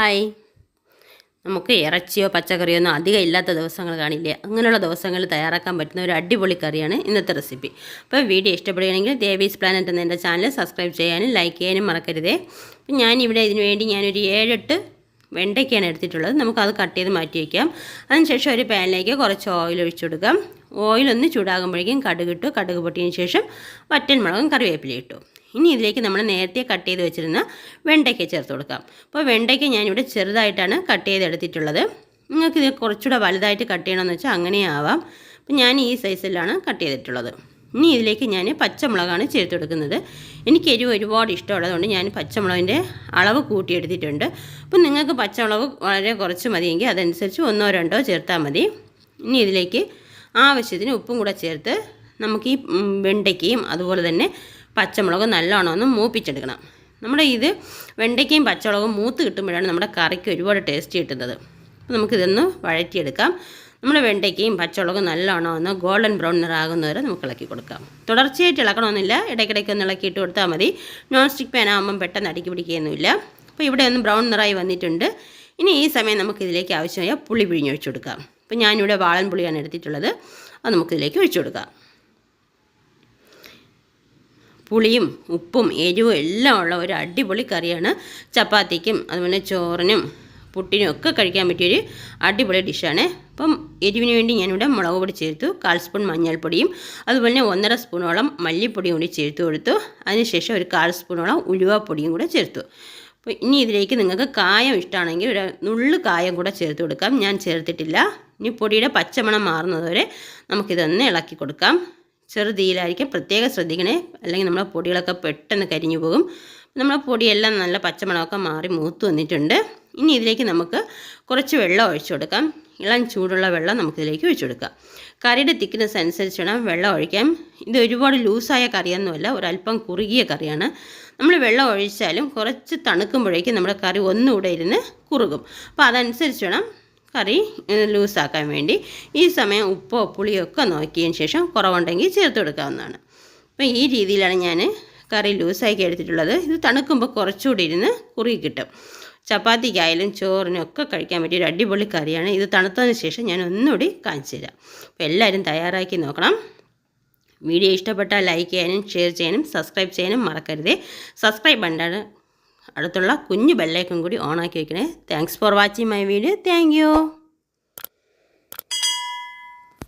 Hi. നമുക്ക് ഇറച്ചിയോ പച്ചക്കറിയോ ഒന്നും അധികം ഇല്ലാത്ത ദിവസങ്ങൾ കാണില്ലേ? അങ്ങനെയുള്ള ദിവസങ്ങളിൽ തയ്യാറാക്കാൻ പറ്റുന്ന ഒരു അടിപൊളി കറിയാണ് ഇന്നത്തെ റെസിപ്പി. അപ്പോൾ വീഡിയോ ഇഷ്ടപ്പെടുകയാണെങ്കിൽ ദേവീസ് പ്ലാനറ്റ് എന്ന എന്റെ ചാനൽ സബ്സ്ക്രൈബ് ചെയ്യാനും ലൈക്ക് ചെയ്യാനും മറക്കരുതേ. അപ്പം ഞാനിവിടെ ഇതിനു വേണ്ടി ഞാനൊരു ഏഴെട്ട് വെണ്ടയ്ക്കാണ് എടുത്തിട്ടുള്ളത്. നമുക്കത് കട്ട് ചെയ്ത് മാറ്റി വയ്ക്കാം. അതിനുശേഷം ഒരു പാനിലേക്ക് കുറച്ച് ഓയിൽ ഒഴിച്ചു കൊടുക്കാം. ഓയിലൊന്ന് ചൂടാകുമ്പോഴേക്കും കടുകിട്ടു കടുക് പൊട്ടിയതിന് ശേഷം വറ്റൻ മുളകും കറിവേപ്പില ഇട്ടു. ഇനി ഇതിലേക്ക് നമ്മൾ നേരത്തെ കട്ട് ചെയ്ത് വെച്ചിരുന്ന വെണ്ടയ്ക്ക ചേർത്ത് കൊടുക്കാം. അപ്പോൾ വെണ്ടയ്ക്ക ഞാനിവിടെ ചെറുതായിട്ടാണ് കട്ട് ചെയ്തെടുത്തിട്ടുള്ളത്. നിങ്ങൾക്ക് കുറച്ചുകൂടെ വലുതായിട്ട് കട്ട് ചെയ്യണമെന്ന് വെച്ചാൽ അങ്ങനെ ആവാം. അപ്പോൾ ഞാൻ ഈ സൈസിലാണ് കട്ട് ചെയ്തിട്ടുള്ളത്. ഇനി ഇതിലേക്ക് ഞാൻ പച്ചമുളകാണ് ചേർത്ത് കൊടുക്കുന്നത്. എനിക്ക് എരിവ് ഒരുപാട് ഇഷ്ടമുള്ളതുകൊണ്ട് ഞാൻ പച്ചമുളകിന്റെ അളവ് കൂട്ടിയെടുത്തിട്ടുണ്ട്. അപ്പം നിങ്ങൾക്ക് പച്ചമുളക് വളരെ കുറച്ച് മതിയെങ്കിൽ അതനുസരിച്ച് ഒന്നോ രണ്ടോ ചേർത്താൽ മതി. ഇനി ഇതിലേക്ക് ആവശ്യത്തിന് ഉപ്പും കൂടെ ചേർത്ത് നമുക്ക് ഈ വെണ്ടയ്ക്കയും അതുപോലെ തന്നെ പച്ചമുളകും നല്ലോണം ഒന്ന് മൂപ്പിച്ചെടുക്കണം. നമ്മുടെ ഇത് വെണ്ടയ്ക്കയും പച്ചമുളകും മൂത്ത് കിട്ടുമ്പോഴാണ് നമ്മുടെ കറിക്ക് ഒരുപാട് ടേസ്റ്റ് കിട്ടുന്നത്. അപ്പോൾ നമുക്കിതൊന്ന് വഴറ്റിയെടുക്കാം. നമ്മുടെ വെണ്ടയ്ക്കയും പച്ചമുളകും നല്ലോണം ഒന്ന് ഗോൾഡൻ ബ്രൗൺ നിറാകുന്നവരെ നമുക്ക് ഇളക്കി കൊടുക്കാം. തുടർച്ചയായിട്ട് ഇളക്കണമെന്നില്ല. ഇടയ്ക്കിടയ്ക്ക് ഒന്ന് ഇളക്കിയിട്ട് കൊടുത്താൽ മതി. നോൺ സ്റ്റിക്ക് പാൻ ആകുമ്പം പെട്ടെന്ന് അടുക്കി പിടിക്കുകയൊന്നുമില്ല. അപ്പോൾ ഇവിടെ ഒന്ന് ബ്രൗൺ നിറായി വന്നിട്ടുണ്ട്. ഇനി ഈ സമയം നമുക്ക് ഇതിലേക്ക് ആവശ്യമായ പുളി പിഴിഞ്ഞൊഴിച്ചു കൊടുക്കാം. അപ്പോൾ ഞാനിവിടെ വാളൻ പുളിയാണ് എടുത്തിട്ടുള്ളത്. അത് നമുക്കിതിലേക്ക് ഒഴിച്ചു കൊടുക്കാം. പുളിയും ഉപ്പും എരിവും എല്ലാം ഉള്ള ഒരു അടിപൊളി കറിയാണ്. ചപ്പാത്തിക്കും അതുപോലെ ചോറിനും പുട്ടിനും ഒക്കെ കഴിക്കാൻ പറ്റിയൊരു അടിപൊളി ഡിഷാണ്. അപ്പം എരിവിന് വേണ്ടി ഞാനിവിടെ മുളക് പൊടി ചേർത്തു കാൽ സ്പൂൺ മഞ്ഞൾപ്പൊടിയും അതുപോലെ തന്നെ ഒന്നര സ്പൂണോളം മല്ലിപ്പൊടിയും കൂടി ചേർത്ത് കൊടുത്തു. അതിനുശേഷം ഒരു കാൽ സ്പൂണോളം ഉലുവാപ്പൊടിയും കൂടെ ചേർത്തു. അപ്പോൾ ഇനി ഇതിലേക്ക് നിങ്ങൾക്ക് കായം ഇഷ്ടമാണെങ്കിൽ ഒരു നുള്ളു കായം കൂടെ ചേർത്ത് കൊടുക്കാം. ഞാൻ ചേർത്തിട്ടില്ല. ഇനി പൊടിയുടെ പച്ചമണം മാറുന്നതുവരെ നമുക്കിതൊന്ന് ഇളക്കി കൊടുക്കാം. ചെറുതീയിലായിരിക്കും. പ്രത്യേകം ശ്രദ്ധിക്കണേ. അല്ലെങ്കിൽ നമ്മളെ പൊടികളൊക്കെ പെട്ടെന്ന് കരിഞ്ഞു പോകും. നമ്മളെ പൊടിയെല്ലാം നല്ല പച്ചമണമൊക്കെ മാറി മൂത്ത് വന്നിട്ടുണ്ട്. ഇനി ഇതിലേക്ക് നമുക്ക് കുറച്ച് വെള്ളം ഒഴിച്ചു കൊടുക്കാം. ഇളം ചൂടുള്ള വെള്ളം നമുക്കിതിലേക്ക് ഒഴിച്ചു കൊടുക്കാം. കറിയുടെ തിക്നെസ് അനുസരിച്ച് വേണം വെള്ളം ഒഴിക്കാം ഇത് ഒരുപാട് ലൂസായ കറിയൊന്നുമല്ല ഒരല്പം കുറുകിയ കറിയാണ്. നമ്മൾ വെള്ളം ഒഴിച്ചാലും കുറച്ച് തണുക്കുമ്പോഴേക്കും നമ്മുടെ കറി ഒന്നുകൂടെ ഇരുന്ന് കുറുകും. അപ്പോൾ അതനുസരിച്ച് വേണം കറി ലൂസാക്കാൻ വേണ്ടി ഈ സമയം ഉപ്പോ പുളിയോ ഒക്കെ നോക്കിയതിന് ശേഷം കുറവുണ്ടെങ്കിൽ ചേർത്ത് കൊടുക്കാവുന്നതാണ്. അപ്പോൾ ഈ രീതിയിലാണ് ഞാൻ കറി ലൂസാക്കി എടുത്തിട്ടുള്ളത്. ഇത് തണുക്കുമ്പോൾ കുറച്ചുകൂടി ഇരുന്ന് കുറുകി കിട്ടും. ചപ്പാത്തിക്കായാലും ചോറിനൊക്കെ കഴിക്കാൻ പറ്റിയ ഒരു അടിപൊളി കറിയാണ്. ഇത് തണുത്തതിന് ശേഷം ഞാൻ ഒന്നുകൂടി കാണിച്ചു തരാം. അപ്പോൾ എല്ലാവരും തയ്യാറാക്കി നോക്കണം. വീഡിയോ ഇഷ്ടപ്പെട്ടാൽ ലൈക്ക് ചെയ്യാനും ഷെയർ ചെയ്യാനും സബ്സ്ക്രൈബ് ചെയ്യാനും മറക്കരുതേ. സബ്സ്ക്രൈബ് ബണ്ടാണ് അടുത്തുള്ള കുഞ്ഞു ബെല്ലൈക്കും കൂടി ഓണാക്കി വയ്ക്കണേ thanks for watching my video thank